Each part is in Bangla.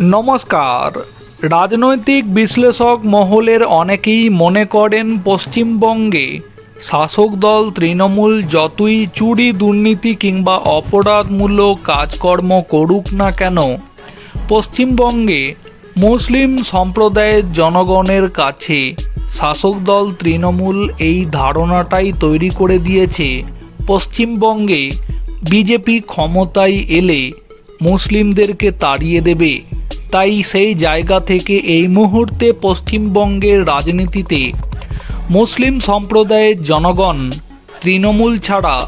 নমস্কার। রাজনৈতিক বিশ্লেষক মহলের অনেকেই মনে করেন পশ্চিমবঙ্গে শাসক দল তৃণমূল যতই চুরি, দুর্নীতি কিংবা অপরাধমূলক কাজকর্ম করুক না কেন, পশ্চিমবঙ্গে মুসলিম সম্প্রদায়ের জনগণের কাছে শাসক দল তৃণমূল এই ধারণাটাই তৈরি করে দিয়েছে। পশ্চিমবঙ্গে বিজেপি ক্ষমতায় এলে মুসলিমদেরকে তাড়িয়ে দেবে। তাই সেই জায়গা থেকে এই মুহূর্তে পশ্চিমবঙ্গের রাজনীতিতে মুসলিম সম্প্রদায়ের জনগণ তৃণমূল ছাড়া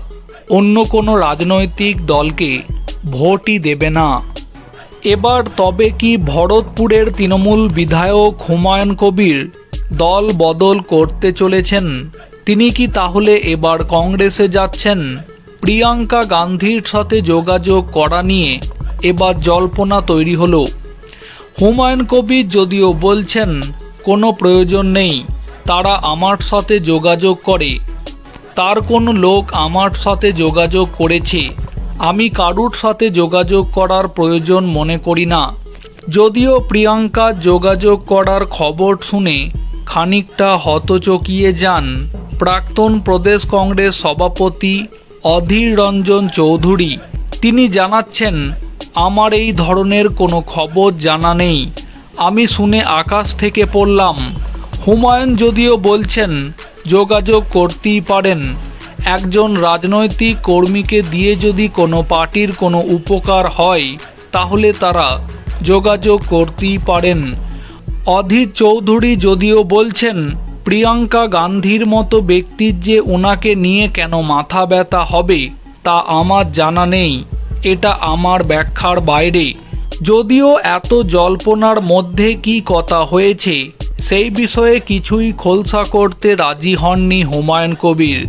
অন্য কোনো রাজনৈতিক দলকে ভোটই দেবে না। এবার তবে কি ভরতপুরের তৃণমূল বিধায়ক হুমায়ুন কবির দল বদল করতে চলেছেন? তিনি কি তাহলে এবার কংগ্রেসে যাচ্ছেন? প্রিয়াঙ্কা গান্ধীর সাথে যোগাযোগ করা নিয়ে এবার জল্পনা তৈরি হলো। হুমায়ুন কবির যদিও বলছেন, কোনো প্রয়োজন নেই, তারা আমার সাথে যোগাযোগ করে। তার কোনো লোক আমার সাথে যোগাযোগ করেছে। আমি কারুর সাথে যোগাযোগ করার প্রয়োজন মনে করি না। যদিও প্রিয়াঙ্কা যোগাযোগ করার খবর শুনে খানিকটা হতচকিয়ে যান প্রাক্তন প্রদেশ কংগ্রেস সভাপতি অধীর রঞ্জন চৌধুরী। তিনি জানাচ্ছেন আমার এই ধরনের কোনো খবর জানা নেই। আমি শুনে আকাশ থেকে পড়লাম, হুমায়ুন যদিও বলছেন, যোগাযোগ করতেই পারেন। একজন রাজনৈতিক কর্মীকে দিয়ে যদি কোনো পার্টির কোনো উপকার হয়, তাহলে তারা যোগাযোগ করতেই পারেন। অধীর চৌধুরী যদিও বলছেন, প্রিয়াঙ্কা গান্ধীর মতো ব্যক্তির যে ওনাকে নিয়ে কেন মাথা ব্যথা হবে, তা আমার জানা নেই। এটা আমার ব্যাখ্যার বাইরে। যদিও এত জল্পনার মধ্যে কি কথা হয়েছে, সেই বিষয়ে কিছুই খোলসা করতে রাজি হননি হুমায়ুন কবির।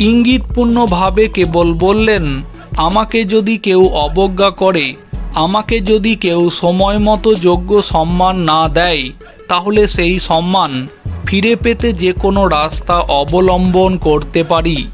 ইঙ্গিতপূর্ণভাবে কেবল বললেন, আমাকে যদি কেউ অবজ্ঞা করে, আমাকে যদি কেউ সময় মতো যোগ্য সম্মান না দেয়, তাহলে সেই সম্মান ফিরে পেতে যে কোনো রাস্তা অবলম্বন করতে পারি।